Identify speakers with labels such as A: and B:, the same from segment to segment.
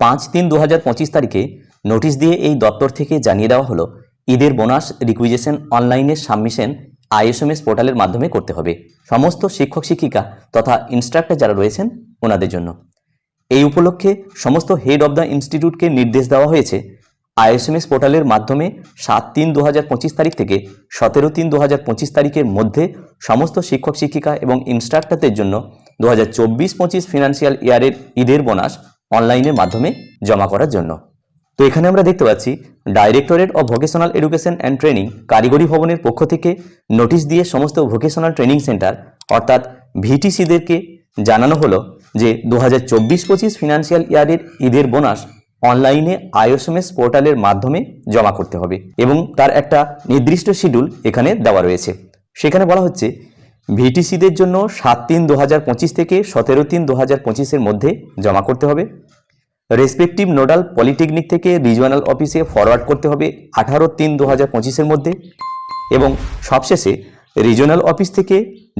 A: পাঁচ তিন দু পঁচিশ তারিখে নোটিশ দিয়ে এই দপ্তর থেকে জানিয়ে দেওয়া হলো, ঈদের বোনাস রিকুইজেশন অনলাইনে সাবমিশন আইএসএমএস পোর্টালের মাধ্যমে করতে হবে। সমস্ত শিক্ষক শিক্ষিকা তথা ইনস্ট্রাক্টর যারা রয়েছেন, ওনাদের জন্য। এই উপলক্ষে সমস্ত হেড অব দ্য ইনস্টিটিউটকে নির্দেশ দেওয়া হয়েছে আইএসএমএস পোর্টালের মাধ্যমে সাত তিন দু তারিখ থেকে সতেরো তিন দু তারিখের মধ্যে সমস্ত শিক্ষক শিক্ষিকা এবং ইনস্ট্রাক্টরদের জন্য দু হাজার চব্বিশ পঁচিশ ফিনান্সিয়াল ইয়ারের ঈদের বোনাস অনলাইনের মাধ্যমে জমা করার জন্য। তো এখানে আমরা দেখতে পাচ্ছি directorate of vocational education and training কারিগরি ভবনের পক্ষ থেকে নোটিশ দিয়ে সমস্ত ভোকেশনাল ট্রেনিং সেন্টার অর্থাৎ ভিটিসিদেরকে জানানো হলো যে দু হাজার চব্বিশ পঁচিশ ফিনান্সিয়াল ইয়ারের ঈদের বোনাস অনলাইনে আইওএসএমএস পোর্টালের মাধ্যমে জমা করতে হবে এবং তার একটা নির্দিষ্ট শিডিউল এখানে দেওয়া রয়েছে। সেখানে বলা হচ্ছে ভিটিসিদের জন্য সাত তিন দু থেকে সতেরো তিন দু হাজার মধ্যে জমা করতে হবে। রেসপেক্টিভ নোডাল পলিটেকনিক থেকে রিজিওনাল অফিসে ফরওয়ার্ড করতে হবে আঠারো তিন দু হাজার মধ্যে এবং সবশেষে রিজিওনাল অফিস থেকে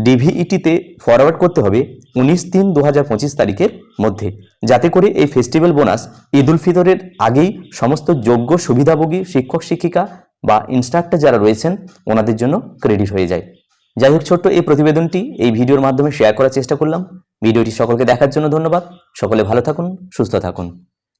A: ডিভিইটিতে ফরওয়ার্ড করতে হবে উনিশ তিন দু হাজার তারিখের মধ্যে। যাতে করে এই ফেস্টিভ্যাল বোনাস ঈদ উল ফিতরের আগেই সমস্ত যোগ্য সুবিধাভোগী শিক্ষক শিক্ষিকা বা ইনস্ট্রাক্টর যারা রয়েছেন, ওনাদের জন্য ক্রেডিট হয়ে যায়। যাই হোক ছোট্ট এই প্রতিবেদনটি এই ভিডিওর মাধ্যমে শেয়ার করার চেষ্টা করলাম। ভিডিওটি সকলকে দেখার জন্য ধন্যবাদ। সকলে ভালো থাকুন, সুস্থ থাকুন।